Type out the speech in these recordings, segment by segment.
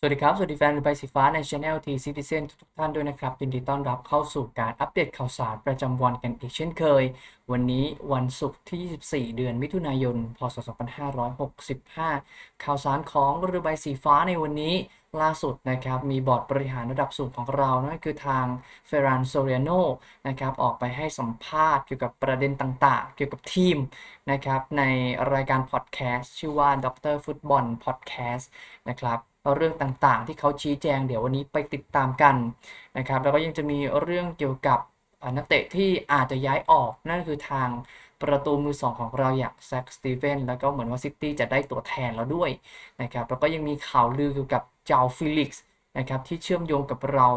สวัสดีครับ สวัสดีแฟนเรือใบสีฟ้าในช anel T Citizen ทุกท่านด้วยนะครับยินดีต้อนรับเข้าสู่การอัปเดตข่าวสารประจำวันกันอีกเช่นเคย วันนี้วันศุกร์ที่ 24 เดือนมิถุนายน พศ 2565 ข่าวสารของเรือใบสีฟ้าในวันนี้ล่าสุดนะครับมีบอร์ดบริหารระดับสูงของเรานั่นคือทางเฟร a นโซเรียโนนะครับออกไปให้สัมภาษณ์เกี่ยวกับประเด็นต่างๆ เกี่ยวกับทีมนะครับในรายการพอดแคสต์ชื่อว่าดรฟุตบอลพอดแคสต์นะครับ เรื่องต่างๆ ที่เขาชี้แจง เดี๋ยววันนี้ไปติดตามกันนะครับแล้วก็ยังจะมีเรื่องเกี่ยวกับนักเตะที่อาจจะย้ายออกนั่นคือทางประตูมือสองของเราอย่างแซคสตีเฟนแล้วก็เหมือนว่าซิตี้จะได้ตัวแทนแล้วด้วยนะครับแล้วก็ยังมีข่าวลือเกี่ยวกับเจ้าฟิลิกซ์นะครับที่เชื่อมโยงกับเรา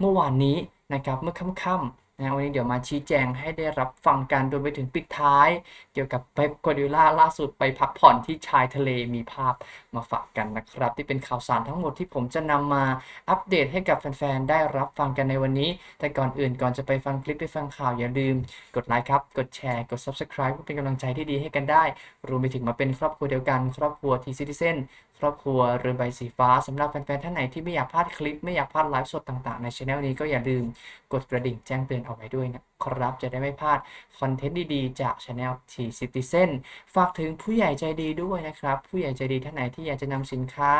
เมื่อวานนี้นะครับเมื่อค่ำๆ นะวันนี้เดี๋ยวมาชี้แจงให้ได้รับฟังกันรวมไปถึงปิดท้าย เกี่ยวกับเป๊ปกัวดิโอลาล่าสุดไปพักผ่อนที่ชายทะเลมีภาพมาฝากกันนะครับ ที่เป็นข่าวสารทั้งหมดที่ผมจะนำมาอัปเดตให้กับแฟนๆได้รับฟังกันในวันนี้ แต่ก่อนอื่นก่อนจะไปฟังคลิปไปฟังข่าวอย่าลืม กดไลค์ครับ กดแชร์กด Subscribe เพื่อเป็นกำลังใจที่ดีให้กันได้ รวมไปถึงมาเป็นครอบครัวเดียวกัน ครอบครัวทีซิติเซน ครอบครัวเรือใบสีฟ้าสำหรับแฟนๆท่านไหนที่ไม่อยากพลาดคลิป ไม่อยากพลาดไลฟ์สดต่างๆ ในช anel นี้ก็อย่าลืมกดกระดิ่งแจ้งเตือนเอาไว้ด้วยนะครับ จะได้ไม่พลาดคอนเทนต์ดีๆ จากช anel T Citizen ฝากถึงผู้ใหญ่ใจดีด้วยนะครับ ผู้ใหญ่ใจดีท่านไหนที่อยากจะนำสินค้า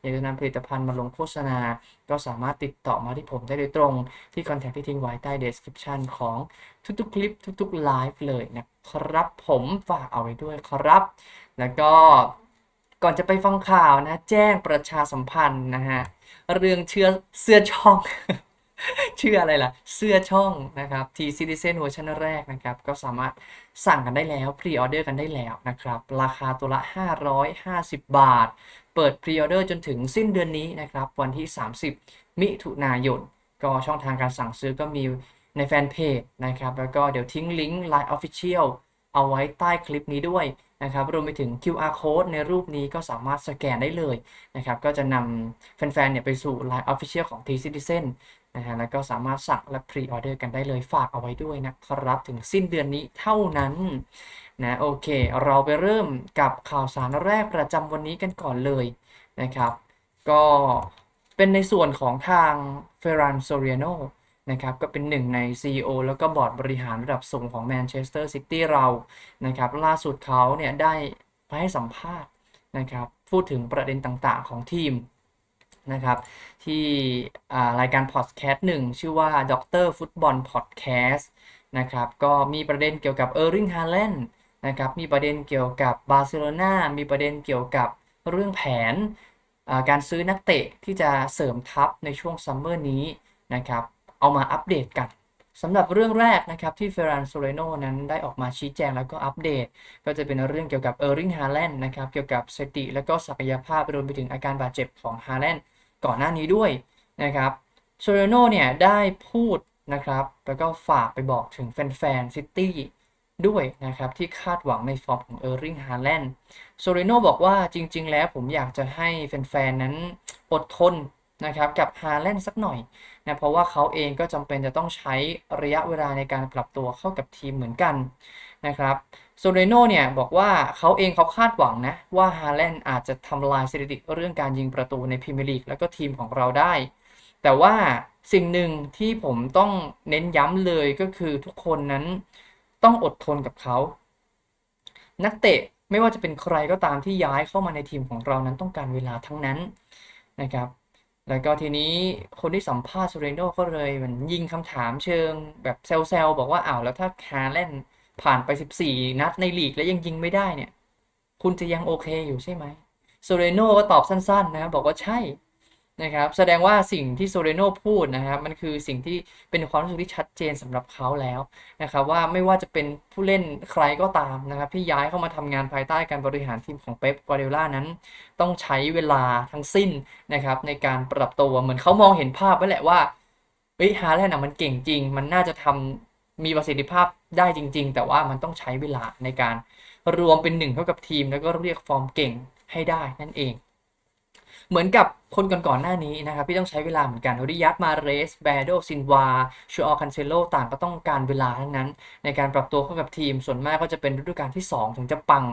อยากจะนำผลิตภัณฑ์มาลงโฆษณา ก็สามารถติดต่อมาที่ผมได้โดยตรงที่คอนแทคที่ทิ้งไว้ใต้ description ของทุกๆ คลิปทุกๆไลฟ์เลยนะครับผมฝากเอาไว้ด้วยครับ แล้วก็ ก่อนจะไปฟังข่าวนะ แจ้งประชาสัมพันธ์นะฮะ เรื่องเชื่อเสื้อช่อง ชื่ออะไรล่ะ เสื้อช่องนะครับ T Citizen เวอร์ชันแรกนะครับ ก็สามารถสั่งกันได้แล้ว พรีออเดอร์กันได้แล้วนะครับ ราคาตัวละ 550 บาท เปิดพรีออเดอร์จนถึงสิ้นเดือนนี้นะครับ วันที่ 30 มิถุนายน ก็ช่องทางการสั่งซื้อก็มีในแฟนเพจนะครับ แล้วก็เดี๋ยวทิ้งลิงก์ Line Official เอาไว้ใต้คลิปนี้ด้วย นะครับรวมไปถึง QR code ในรูปนี้ก็สามารถสแกนได้เลยนะครับก็จะนำแฟนๆเนี่ยไปสู่ Line Official ของ T Citizen นะฮะแล้วก็สามารถสั่งและพรีออเดอร์กันได้เลยฝากเอาไว้ด้วยนะครับ ถึงสิ้นเดือนนี้เท่านั้นนะโอเค เราไปเริ่มกับข่าวสารแรกประจำวันนี้กันก่อนเลยนะครับ ก็เป็นในส่วนของทางเฟร a นโซเรียโน นะครับก็เป็นหนึ่งใน CEO แล้วก็บอร์ดบริหารระดับสูงของแมนเชสเตอร์ซิตี้เรานะครับล่าสุดเขาเนี่ยได้ไปให้สัมภาษณ์นะครับพูดถึงประเด็นต่างๆของทีมนะครับที่รายการพอดแคสต์หนึ่งชื่อว่าด็อกเตอร์ฟุตบอลพอดแคสต์นะครับก็มีประเด็นเกี่ยวกับเออร์ริงฮาแลนด์นะครับมีประเด็นเกี่ยวกับบาร์เซโลนามีประเด็นเกี่ยวกับเรื่องแผนการซื้อนักเตะที่จะเสริมทัพในช่วงซัมเมอร์นี้นะครับ เอามาอัปเดตกันสำหรับเรื่องแรกนะครับที่เฟร a นโซเรโนนั้นได้ออกมาชี้แจงแล้วก็อัปเดต ก็จะเป็นเรื่องเกี่ยวกับเออร์ริงฮาแลนด์นะครับเกี่ยวกับสติ และก็ศักยภาพรวมไปถึงอาการบาดเจ็บของฮาแลนด์ก่อนหน้านี้ด้วยนะครับโซเรโนเนี่ยได้พูดนะครับแล้วก็ฝากไปบอกถึงแฟนๆซิตี้ด้วยนะครับที่คาดหวังในฟอร์มของเออร์ริงฮาแลนด์โซเรโนบอกว่าจริง ๆ แล้วผมอยากจะให้แฟนๆนั้นอดทน นะครับกับฮาแลนด์สักหน่อยนะเพราะว่าเขาเองก็จำเป็นจะต้องใช้ระยะเวลาในการปรับตัวเข้ากับทีมเหมือนกันนะครับโซเรโนเนี่ยบอกว่าเขาเองเขาคาดหวังนะว่าฮาแลนด์อาจจะทำลายสถิติเรื่องการยิงประตูในพรีเมียร์ลีกแล้วก็ทีมของเราได้ แต่ว่าสิ่งหนึ่งที่ผมต้องเน้นย้ำเลยก็คือทุกคนนั้นต้องอดทนกับเขา นักเตะไม่ว่าจะเป็นใครก็ตามที่ย้ายเข้ามาในทีมของเรานั้นต้องการเวลาทั้งนั้นนะครับ แล้วก็ทีนี้คนที่สัมภาษณ์โซเรโนก็เลยเหมือนยิงคำถามเชิงแบบเซลล์บอกว่าอ้าวแล้วถ้าฮาแลนด์ผ่านไป 14 นัดในลีกแล้วยังยิงไม่ได้เนี่ย คุณจะยังโอเคอยู่ใช่ไหมโซเรโนก็ตอบสั้นๆนะ บอกว่าใช่ นะครับแสดงว่าสิ่งที่โซเรโนพูดนะครับมันคือสิ่งที่เป็นความรู้สึกที่ชัดเจนสำหรับเขาแล้วนะครับว่าไม่ว่าจะเป็นผู้เล่นใครก็ตามนะครับที่ย้ายเข้ามาทำงานภายใต้การบริหารทีมของเป๊ปกวาร์ดิโอลานั้น ต้องใช้เวลาทั้งสิ้นนะครับในการปรับตัวเหมือนเขามองเห็นภาพไว้แหละว่าเฮ้ยฮาแลนด์อะมันเก่งจริง มันน่าจะทำมีประสิทธิภาพได้จริง ๆ แต่ว่ามันต้องใช้เวลาในการรวมเป็นหนึ่งเท่ากับทีม แล้วก็เรียกฟอร์มเก่งให้ได้นั่นเอง เหมือนกับคนก่อนๆหน้านี้นะครับที่ต้องใช้เวลาเหมือนกันโอริยัตมาเรสแบโดซินวาชูออคันเซโลต่างก็ต้องการเวลาทั้งนั้น ในการปรับตัวเข้ากับทีม ส่วนมากก็จะเป็นฤดูกาลที่ 2 ถึงจะปัง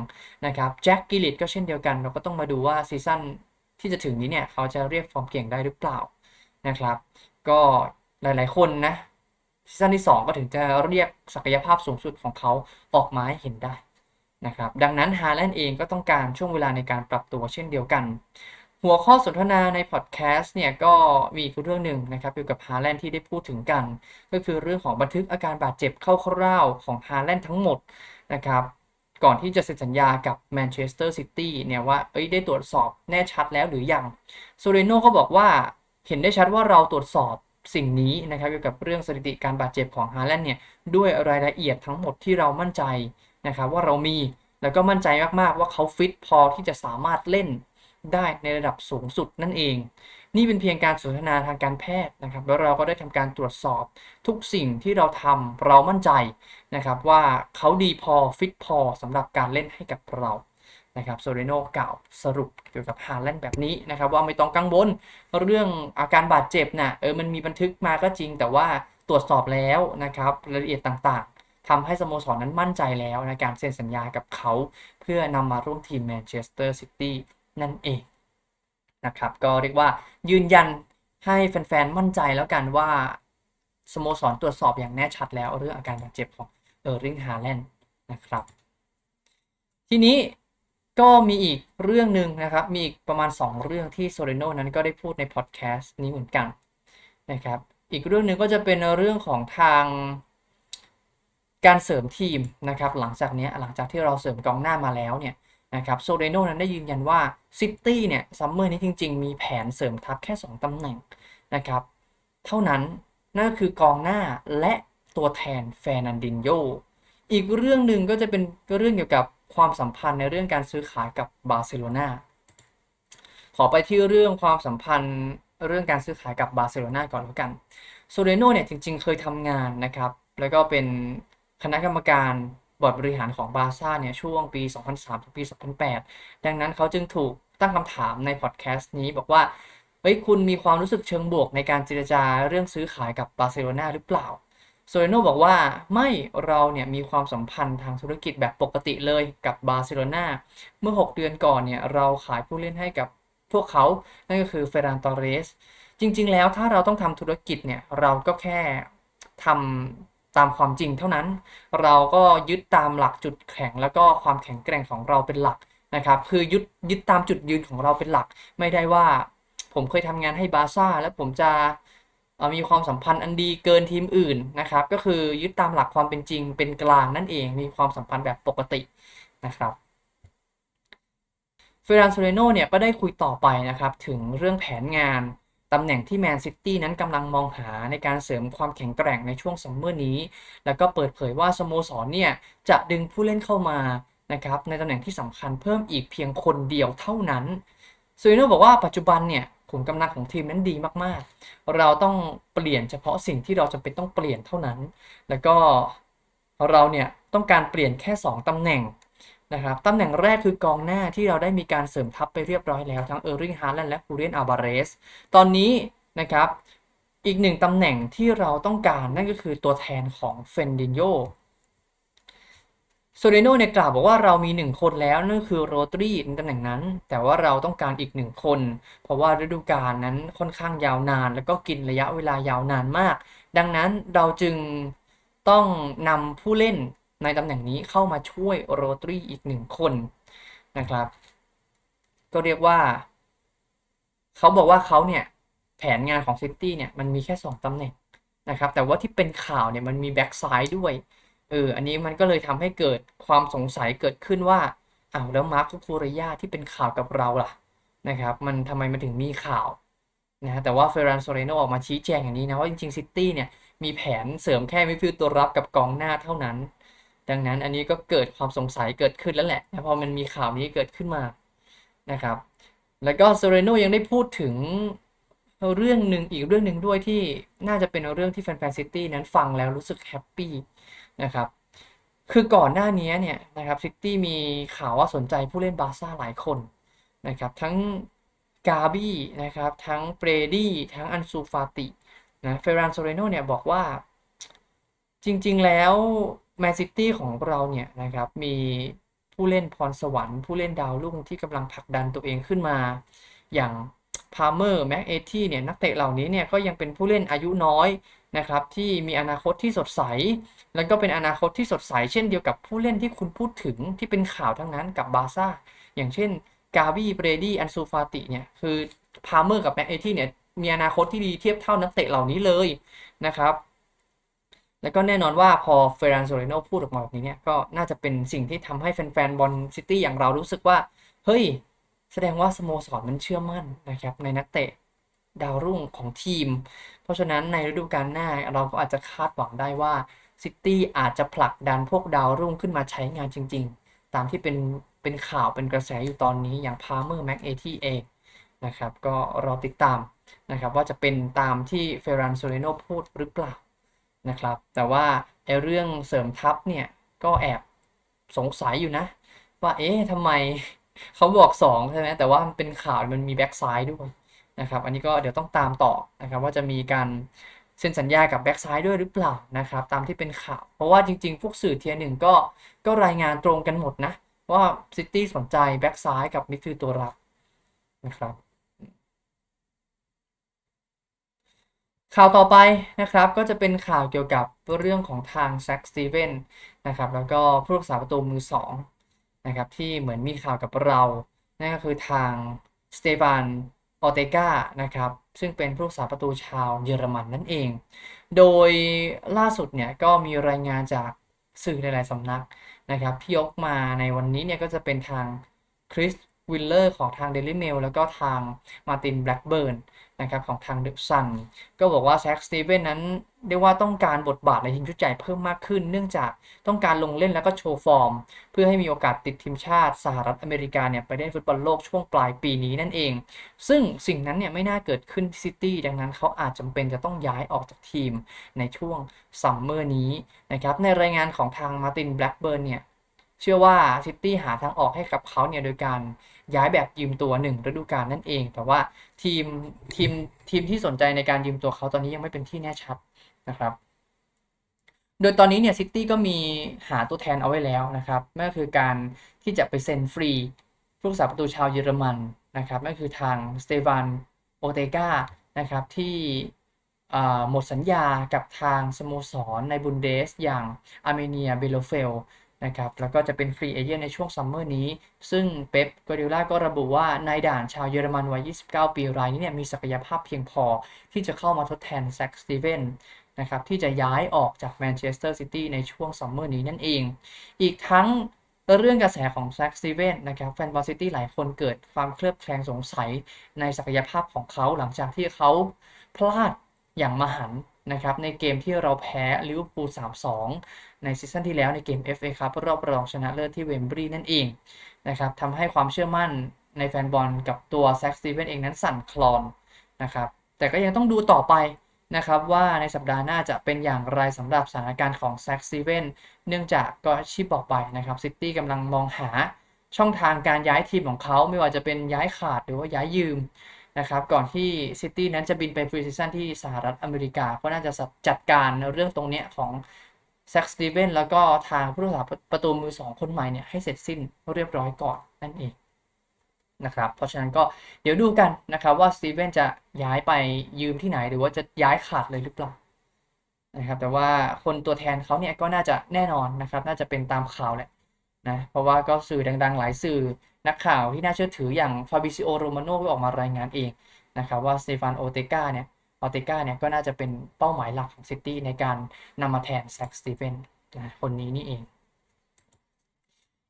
นะครับแจ็คกิลิตก็เช่นเดียวกัน เราก็ต้องมาดูว่าซีซั่นที่จะถึงนี้เนี่ย เขาจะเรียกฟอร์มเก่งได้หรือเปล่านะครับ ก็หลายๆคนนะซีซั่นที่ 2 ก็ถึงจะเรียกศักยภาพสูงสุดของเขาออกมาให้เห็นได้นะครับดังนั้นฮาแลนด์เองก็ต้องการช่วงเวลาในการปรับตัวเช่นเดียวกัน หัวข้อสนทนาในพอดแคสต์เนี่ยก็มีอีกเรื่องหนึ่งนะครับเกี่ยวกับฮาแลนด์ที่ได้พูดถึงกัน ก็คือเรื่องของบันทึกอาการบาดเจ็บเข้าคร่าวๆของฮาแลนด์ทั้งหมดนะครับก่อนที่จะเซ็นสัญญากับแมนเชสเตอร์ซิตี้เนี่ยว่าเอ้ยได้ตรวจสอบแน่ชัดแล้วหรือยังโซเรโนก็บอกว่าเห็นได้ชัดว่าเราตรวจสอบสิ่งนี้นะครับเกี่ยวกับเรื่องสถิติการบาดเจ็บของฮาแลนด์เนี่ยด้วยรายละเอียดทั้งหมดที่เรามั่นใจนะครับว่าเรามีแล้วก็มั่นใจมากๆว่าเขาฟิตพอที่จะสามารถเล่น ได้ในระดับสูงสุดนั่นเอง นี่เป็นเพียงการสนทนาทางการแพทย์นะครับ แล้วเราก็ได้ทำการตรวจสอบทุกสิ่งที่เราทำเรามั่นใจนะครับว่าเขาดีพอฟิตพอสำหรับการเล่นให้กับเรานะครับโซเรโนกล่าวสรุปเกี่ยวกับฮาแลนด์แบบนี้นะครับว่าไม่ต้องกังวลเรื่องอาการบาดเจ็บนะ่ะเออมันมีบันทึกมาก็จริง แต่ว่าตรวจสอบแล้วนะครับรายละเอียดต่างๆทำให้สโมสรนนั้นมั่นใจแล้วในการเซ็นสัญญากับเขา เพื่อนำมาร่วมทีมแมนเชสเตอร์ซิตี้ นั่นเองนะครับ ก็เรียกว่ายืนยันให้แฟนๆ มั่นใจแล้วกันว่าสโมสรตรวจสอบอย่างแน่ชัดแล้วเรื่องอาการบาดเจ็บของเออร์ริงฮาแลนด์นะครับ ทีนี้ก็มีอีกเรื่องหนึ่งนะครับ มีอีกประมาณ 2 เรื่องที่โซเรโนนั้นก็ได้พูดในพอดแคสต์นี้เหมือนกันนะครับ อีกเรื่องหนึ่งก็จะเป็นเรื่องของทางการเสริมทีมนะครับ หลังจากนี้หลังจากที่เราเสริมกองหน้ามาแล้วเนี่ย นะครับโซเรโนนั้นได้ยืนยันว่าซิตี้เนี่ยซัมเมอร์นี้จริง ๆ มีแผนเสริมทัพแค่ 2 ตำแหน่งนะครับ เท่านั้นนั่นก็คือกองหน้าและตัวแทนแฟนันดินโยอีกเรื่องหนึ่งก็จะเป็นเรื่องเกี่ยวกับความสัมพันธ์ในเรื่องการซื้อขายกับบาร์เซโลนาขอไปที่เรื่องความสัมพันธ์เรื่องการซื้อขายกับบาร์เซโลนาก่อนแล้วกันโซเรโนเนี่ยจริง ๆ เคยทำงานนะครับ แล้วก็เป็นคณะกรรมการ บอร์ดบริหารของบาร์ซ่าเนี่ยช่วงปี 2003ถึงปี 2008 ดังนั้นเขาจึงถูกตั้งคำถามในพอดแคสต์นี้บอกว่าเฮ้ยคุณมีความรู้สึกเชิงบวกในการเจรจาเรื่องซื้อขายกับบาร์เซโลนาหรือเปล่าโซเรโนบอกว่าไม่เราเนี่ยมีความสัมพันธ์ทางธุรกิจแบบปกติเลยกับบาร์เซโลนาเมื่อ 6 เดือนก่อนเนี่ยเราขายผู้เล่นให้กับพวกเขา นั่นก็คือเฟรานตอเรส จริง ๆ แล้วถ้าเราต้องทำธุรกิจเนี่ยเราก็แค่ทำ ตามความจริงเท่านั้น เราก็ยึดตามหลักจุดแข็งแล้วก็ความแข็งแกร่งของเราเป็นหลักนะครับคือยึดยึดตามจุดยืนของเราเป็นหลัก ไม่ได้ว่าผมเคยทำงานให้บาซ่าแล้วผมจะมีความสัมพันธ์อันดีเกินทีมอื่นนะครับ ก็คือยึดตามหลักความเป็นจริงเป็นกลางนั่นเองมีความสัมพันธ์แบบปกตินะครับเฟรานโซเรโนเนี่ยก็ได้คุยต่อไปนะครับถึงเรื่องแผนงาน ตำแหน่งที่แมนซิตี้นั้นกำลังมองหาในการเสริมความแข็งแกร่งในช่วงซัมเมอร์นี้ แล้วก็เปิดเผยว่าสโมสรเนี่ยจะดึงผู้เล่นเข้ามานะครับในตำแหน่งที่สำคัญเพิ่มอีกเพียงคนเดียวเท่านั้นโซเรโนบอกว่าปัจจุบันเนี่ยขุมกำลังของทีมนั้นดีมากๆ เราต้องเปลี่ยนเฉพาะสิ่งที่เราจำเป็นต้องเปลี่ยนเท่านั้น แล้วก็เราเนี่ยต้องการเปลี่ยนแค่ 2ตำแหน่ง นะครับตำแหน่งแรกคือกองหน้าที่เราได้มีการเสริมทัพไปเรียบร้อยแล้ว ทั้งเออร์ริงฮาร์แลนด์และคูเรียนอาบาเรส ตอนนี้นะครับอีกหนึ่งตำแหน่งที่เราต้องการนั่นก็คือตัวแทนของเฟนดินโยโซเรโนเนี่ยกล่าวบอกว่าเรามีหนึ่งคนแล้วนั่นคือโรตรีในตำแหน่งนั้น แต่ว่าเราต้องการอีกหนึ่งคน เพราะว่าฤดูกาลนั้นค่อนข้างยาวนาน แล้วก็กินระยะเวลายาวนานมาก ดังนั้นเราจึงต้องนำผู้เล่น ในตำแหน่งนี้เข้ามาช่วยโรตรีอีกหนึ่งคนนะครับ ก็เรียกว่า เขาบอกว่าเขาเนี่ย แผนงานของซิตี้เนี่ย มันมีแค่ 2ตำแหน่งนะครับ แต่ว่าที่เป็นข่าวเนี่ยมันมีแบ็กซ้ายด้วยเอออันนี้มันก็เลยทำให้เกิดความสงสัยเกิดขึ้นว่าอ้าวแล้วมาร์คคูเรยาที่เป็นข่าวกับเราล่ะนะครับ มันทำไมมันถึงมีข่าวนะแต่ว่าเฟรานโซเรโนออกมาชี้แจงอย่างนี้นะว่าจริงๆซิตี้เนี่ยมีแผนเสริมแค่มิดฟิลด์ตัวรับกับกองหน้าเท่านั้น ดังนั้นอันนี้ก็เกิดความสงสัยเกิดขึ้นแล้วแหละพอมันมีข่าวนี้เกิดขึ้นมานะครับ แล้วก็โซเรโนยังได้พูดถึงเรื่องหนึ่งอีกเรื่องหนึ่งด้วยที่น่าจะเป็นเรื่องที่แฟนๆซิตี้นั้นฟังแล้วรู้สึกแฮปปี้นะครับคือก่อนหน้านี้เนี่ยนะครับซิตี้มีข่าวว่าสนใจผู้เล่นบาซ่าหลายคนนะครับทั้งกาบี้นะครับทั้งเบรดี้ทั้งอันซูฟาตินะเฟรานโซเรโนเนี่ยบอกว่าจริงๆแล้ว แมนซิตี้ของเราเนี่ยนะครับมีผู้เล่นพรสวรรค์ ผู้เล่นดาวรุ่งที่กำลังผลักดันตัวเองขึ้นมา อย่างพา l เมอร์แม็กเอที่เนี่ยนักเตะเหล่านี้เนี่ยก็ยังเป็นผู้เล่นอายุน้อยนะครับที่มีอนาคตที่สดใส แล้วก็เป็นอนาคตที่สดใส เช่นเดียวกับผู้เล่นที่คุณพูดถึงที่เป็นข่าวทั้งนั้นกับบาร์ซ่าอย่างเช่นกาบีเบรดี้อันซูฟาติเนี่ยคือพา l เมอร์กับแม็กเอที่เนี่ยมีอนาคตที่ดีเทียบเท่านักเตะเหล่านี้เลยนะครับ แล้วก็แน่นอนว่าพอเฟรนโซเรโนพูดออกมาแบบนี้เนี่ยก็น่าจะเป็นสิ่งที่ทำให้แฟนๆบอลซิตี้อย่างเรารู้สึกว่า เฮ้ย แสดงว่าสโมสรมันเชื่อมั่นนะครับในนักเตะดาวรุ่งของทีม เพราะฉะนั้นในฤดูกาลหน้าเราก็อาจจะคาดหวังได้ว่าซิตี้อาจจะผลักดันพวกดาวรุ่งขึ้นมาใช้งานจริง ๆ ตามที่เป็นเป็นข่าวเป็นกระแสอยู่ตอนนี้อย่างพา l เมอร์แม็กเอทีเองนะครับก็รอติดตามนะครับว่าจะเป็นตามที่เฟรนโซเรโนพูดหรือเปล่า นะครับ แต่ว่าไอ้เรื่องเสริมทัพเนี่ยก็แอบสงสัยอยู่นะ ว่าเอ๊ะทำไมเขาบอก2ใช่ไหมแต่ว่ามันเป็นข่าวมันมีแบ็กซ้ายด้วยนะครับ อันนี้ก็เดี๋ยวต้องตามต่อนะครับ ว่าจะมีการเซ็นสัญญากับแบ็กซ้ายด้วยหรือเปล่านะครับ ตามที่เป็นข่าว เพราะว่าจริงๆ พวกสื่อเทียหนึ่งก็ก็รายงานตรงกันหมดนะ ว่าซิตี้สนใจแบ็กซ้ายกับมิดฟิลด์ตัวรับนะครับ ข่าวต่อไปนะครับก็จะเป็นข่าวเกี่ยวกับเรื่องของทางแซ็กสตีเวนนะครับแล้วก็ผู้รักษาประตูมือ2นะครับที่เหมือนมีข่าวกับเรานั่นก็คือทางสเตฟานออเตกานะครับซึ่งเป็นผู้รักษาประตูชาวเยอรมันนั่นเอง โดยล่าสุดเนี่ยก็มีรายงานจากสื่อหลายๆสำนักนะครับที่ยกมาในวันนี้เนี่ยก็จะเป็นทางคริสวิลเลอร์ของทาง Daily Mail แล้วก็ทางมาตินแบล็กเบิร์น นะครับของทางเดอะซันก็บอกว่าแซ็กสตีเวนนั้นเรียกว่าต้องการบทบาทในทีมชุดใหญ่เพิ่มมากขึ้น เนื่องจากต้องการลงเล่นแล้วก็โชว์ฟอร์ม เพื่อให้มีโอกาสติดทีมชาติสหรัฐอเมริกาเนี่ยไปเล่นฟุตบอลโลกช่วงปลายปีนี้นั่นเอง ซึ่งสิ่งนั้นเนี่ยไม่น่าเกิดขึ้นที่ซิตี้ดังนั้นเขาอาจจำเป็นจะต้องย้ายออกจากทีมในช่วงซัมเมอร์นี้นะครับในรายงานของทางมาตินแบล็กเบิร์นเนี่ย เชื่อว่าซิตี้หาทางออกให้กับเขาเนี่ยโดยการย้ายแบบยืมตัวหนึ่งฤดูกาลนั่นเอง แต่ว่าทีมทีมทีมที่สนใจในการยืมตัวเขาตอนนี้ยังไม่เป็นที่แน่ชัดนะครับ โดยตอนนี้เนี่ยซิตี้ก็มีหาตัวแทนเอาไว้แล้วนะครับนั่นก็คือการที่จะไปเซ็นฟรีผู้รักษาประตูชาวเยอรมันนะครับนั่นคือทางสเตฟานโอเตกานะครับที่หมดสัญญากับทางสโมสรในบุนเดสอย่างอาร์เมเนียเบโลเฟล นะครับแล้วก็จะเป็นฟรีเอเจนต์ในช่วงซัมเมอร์นี้ ซึ่งเป๊ปกวาดิโอลาก็ระบุว่านายด่านชาวเยอรมันวัย 29 ปีรายนี้เนี่ยมีศักยภาพเพียงพอที่จะเข้ามาทดแทนแซ็กสตีเวนนะครับที่จะย้ายออกจากแมนเชสเตอร์ซิตี้ในช่วงซัมเมอร์นี้นั่นเอง อีกทั้งเรื่องกระแสของแซ็กสตีเวนนะครับแฟนบอลซิตี้หลายคนเกิดความเคลือบแคลงสงสัยในศักยภาพของเขาหลังจากที่เขาพลาดอย่างมหัน นะครับในเกมที่เราแพ้ลิเวอร์พูล3-2 ในซีซั่นที่แล้วในเกม FA ครับรอบรองชนะเลิศที่เวมบรีนั่นเองนะครับทำให้ความเชื่อมั่นในแฟนบอลกับตัวแซ็กสตีเวนเองนั้นสั่นคลอนนะครับแต่ก็ยังต้องดูต่อไปนะครับว่าในสัปดาห์หน้าจะเป็นอย่างไรสำหรับสถานการณ์ของแซ็กสตีเวนเนื่องจากก็ชิปบอกไปนะครับซิตี้กำลังมองหาช่องทางการย้ายทีมของเขาไม่ว่าจะเป็นย้ายขาดหรือว่าย้ายยืม นะครับก่อนที่ซิตี้นั้นจะบินไปฟรีซีซั่นที่สหรัฐอเมริกา ก็น่าจะจัดการเรื่องตรงนี้ของแซ็กสตีเวนแล้วก็ทางผู้รักษาประตูมือสองคนใหม่เนี่ยให้เสร็จสิ้นเรียบร้อยก่อนนั่นเองนะครับเพราะฉะนั้นก็เดี๋ยวดูกันนะครับว่าสตีเวนจะย้ายไปยืมที่ไหนหรือว่าจะย้ายขาดเลยหรือเปล่านะครับแต่ว่าคนตัวแทนเขาเนี่ยก็น่าจะแน่นอนนะครับน่าจะเป็นตามข่าวแหละนะเพราะว่าก็สื่อดังๆ หลายสื่อ นักข่าวที่น่าเชื่อถืออย่างฟาบิซิโอโรมาโน่ก็ออกมารายงานเองนะครับว่าสเตฟานโอเตกาเนี่ยโอเตกาเนี่ยก็น่าจะเป็นเป้าหมายหลักของซิตี้ในการนำมาแทนแซ็กสตีเฟนนะคนนี้นี่เอง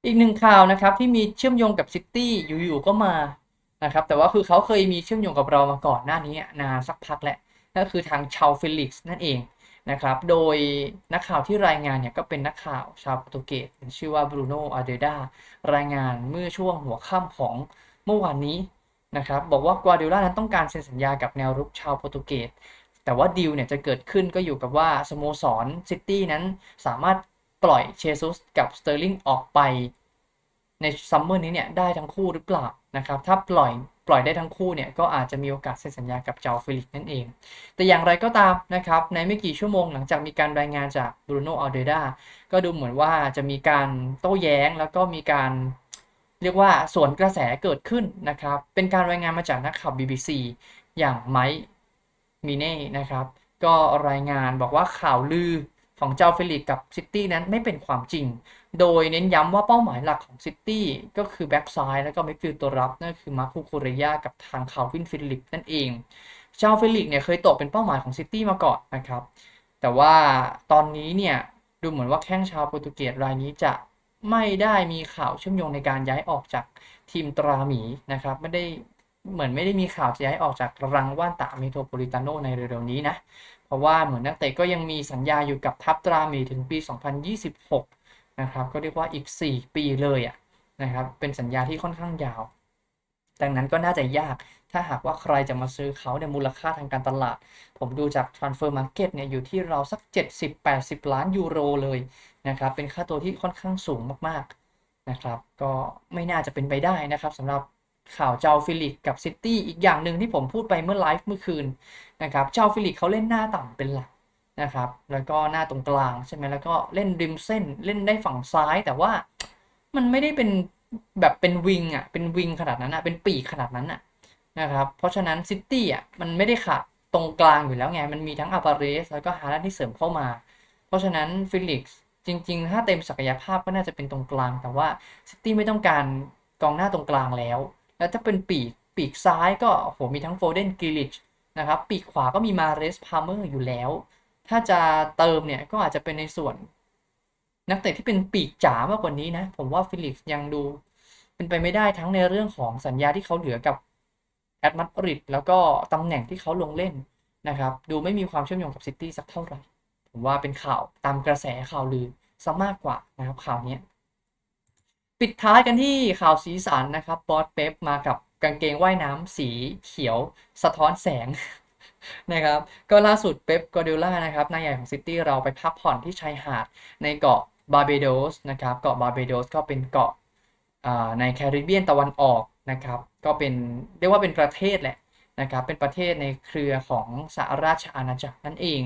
อีกหนึ่งข่าวนะครับที่มีเชื่อมโยงกับซิตี้อยู่ๆก็มานะครับแต่ว่าคือเขาเคยมีเชื่อมโยงกับเรามาก่อนหน้านี้นานสักพักแหละนั่นคือทางชาวฟิลิกส์นั่นเอง นะครับ โดยนักข่าวที่รายงานเนี่ยก็เป็นนักข่าวชาวโปรตุเกสชื่อว่าบรูโนอาเดดารายงานเมื่อช่วงหัวค่ำของเมื่อวานนี้นะครับ บอกว่ากวาดิโอลานั้นต้องการเซ็นสัญญากับแนวรุกชาวโปรตุเกส แต่ว่าดีลเนี่ยจะเกิดขึ้นก็อยู่กับว่าสโมสรซิตี้นั้นสามารถปล่อยเชซุสกับสเตอร์ลิงออกไป ในซัมเมอร์นี้เนี่ยได้ทั้งคู่หรือเปล่า นะครับถ้าปล่อยปล่อยได้ทั้งคู่เนี่ยก็อาจจะมีโอกาสเซ็นสัญญากับเจ้าฟิลิกนั่นเอง แต่อย่างไรก็ตามนะครับในไม่กี่ชั่วโมงหลังจากมีการรายงานจากบรูโนอัลเดดาก็ดูเหมือนว่าจะมีการโต้แย้งแล้วก็มีการเรียกว่าสวนกระแสเกิดขึ้นนะครับ เป็นการรายงานมาจากนักข่าว BBC อย่างไมค์มีเน่นะครับ ก็รายงานบอกว่าข่าวลือ ของเจ้าเฟลิกกับซิตี้นั้นไม่เป็นความจริง โดยเน้นย้ำว่าเป้าหมายหลักของซิตี้ก็คือแบ็กซ้ายแล้วก็มิดฟิลด์ตัวรับนั่นคือมาร์คูคูเรียกับทางคาวินฟิลิปนั่นเองเจ้าเฟลิกเนี่ยเคยตกเป็นเป้าหมายของซิตี้มาก่อนนะครับ แต่ว่าตอนนี้เนี่ยดูเหมือนว่าแข้งชาวโปรตุเกสรายนี้จะไม่ได้มีข่าวเชื่อมโยงในการย้ายออกจากทีมตราหมีนะครับไม่ได้เหมือนไม่ได้มีข่าวจะย้ายออกจากรังว่านตาเมโทรโพลิตาโนในเร็วๆนี้นะ เพราะว่าเหมือนนักเตะก็ยังมีสัญญาอยู่กับทัพตราหมีถึงปี 2026 นะครับ ก็เรียกว่าอีก 4 ปีเลยอะนะครับ เป็นสัญญาที่ค่อนข้างยาว ดังนั้นก็น่าจะยาก ถ้าหากว่าใครจะมาซื้อเขาเนี่ยมูลค่าทางการตลาด ผมดูจาก Transfer Market เนี่ยอยู่ที่เราสัก 70-80 ล้านยูโรเลยนะครับ เป็นค่าตัวที่ค่อนข้างสูงมากๆนะครับ ก็ไม่น่าจะเป็นไปได้นะครับสำหรับ ข่าวเจ้าฟิลิกกับซิตี้อีกอย่างหนึ่งที่ผมพูดไปเมื่อไลฟ์เมื่อคืนนะครับเจ้าฟิลิกเขาเล่นหน้าต่ำเป็นหลักนะครับแล้วก็หน้าตรงกลางใช่ไหมแล้วก็เล่นริมเส้นเล่นได้ฝั่งซ้ายแต่ว่ามันไม่ได้เป็นแบบเป็นวิงอะเป็นวิงขนาดนั้นอะเป็นปีกขนาดนั้นอะนะครับเพราะฉะนั้นซิตี้อะมันไม่ได้ขาดตรงกลางอยู่แล้วไง มันมีทั้งอัปาเรสแล้วก็ฮาร์ดที่เสริมเข้ามา เพราะฉะนั้นฟิลิกซ์จริง ๆ ถ้าเต็มศักยภาพก็น่าจะเป็นตรงกลาง แต่ว่าซิตี้ไม่ต้องการกองหน้าตรงกลางแล้ว แล้วถ้าเป็นปีกปีกซ้ายก็โหมีทั้งโฟเดนกิลิชนะครับปีกขวาก็มีมาเรสพาร์เมอร์อยู่แล้ว ถ้าจะเติมเนี่ยก็อาจจะเป็นในส่วน นักเตะที่เป็นปีกจ๋ามากกว่านี้นะ ผมว่าฟิลิกซ์ยังดู เป็นไปไม่ได้ทั้งในเรื่องของสัญญาที่เขาเหลือกับแอตมาดริดแล้วก็ตำแหน่งที่เขาลงเล่นนะครับ ดูไม่มีความเชื่อมโยงกับซิตี้สักเท่าไหร่ ผมว่าเป็นข่าวตามกระแสข่าวลือซะมากกว่านะครับข่าวนี้ ปิดท้ายกันที่ข่าวสีสันนะครับบอสเป๊ปมากับกางเกงว่ายน้ำสีเขียวสะท้อนแสงนะครับก็ล่าสุดเป๊ปกอร์ดิล่านะครับนายใหญ่ของซิตี้เราไปพักผ่อนที่ชายหาดในเกาะบาร์เบโดสนะครับเกาะบาร์เบโดสก็เป็นเกาะในแคริบเบียนตะวันออกนะครับก็เป็นเรียกว่าเป็นประเทศแหละนะครับเป็นประเทศในเครือของสหราชอาณาจักรนั่นเอง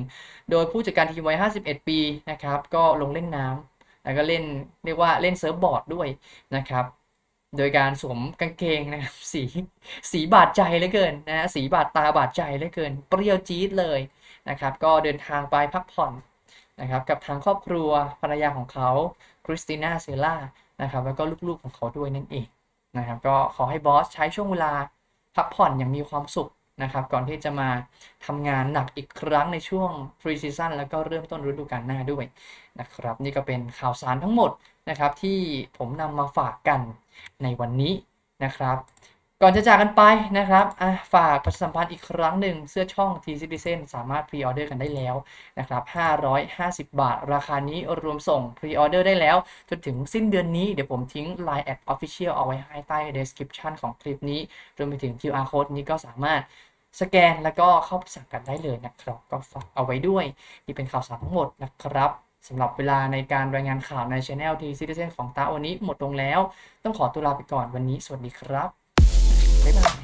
โดยผู้จัดการทีมวัย 51 ปีนะครับก็ลงเล่นน้ำ แล้วก็เล่นเรียกว่าเล่นเซิร์ฟบอร์ดด้วยนะครับ โดยการสวมกางเกงนะครับสีสีบาดใจเหลือเกินนะฮะสีบาดตาบาดใจเหลือเกิน เปรี้ยวจี๊ดเลยนะครับ ก็เดินทางไปพักผ่อนนะครับกับทางครอบครัวภรรยาของเขาคริสติน่าเซล่านะครับแล้วก็ลูกๆของเขาด้วยนั่นเองนะครับก็ขอให้บอสใช้ช่วงเวลาพักผ่อนอย่างมีความสุข นะครับก่อนที่จะมาทำงานหนักอีกครั้งในช่วงฟรีซีซั่นแล้วก็เริ่มต้นฤดูกาลหน้าด้วยนะครับ นี่ก็เป็นข่าวสารทั้งหมดนะครับที่ผมนำมาฝากกันในวันนี้นะครับ ก่อนจะจากกันไปนะครับฝากประชาสัมพันธ์อีกครั้งหนึ่งเสื้อช่อง T Citizen สามารถพรีออเดอร์กันได้แล้วนะครับ550 บาท ราคานี้รวมส่งพรีออเดอร์ได้แล้ว จนถึงสิ้นเดือนนี้ เดี๋ยวผมทิ้ง Line at Official เอาไว้ให้ใต้ description ของคลิปนี้ รวมไปถึง QR code นี้ก็สามารถสแกนแล้วก็เข้าไปสั่งกันได้เลยนะครับ ก็ฝากเอาไว้ด้วยนี่เป็นข่าวสารทั้งหมดนะครับสำหรับเวลาในการรายงานข่าวใน Channel T Citizen ของตาวันนี้หมดลงแล้ว ต้องขอตัวลาไปก่อนวันนี้ สวัสดีครับ บ๊ายบาย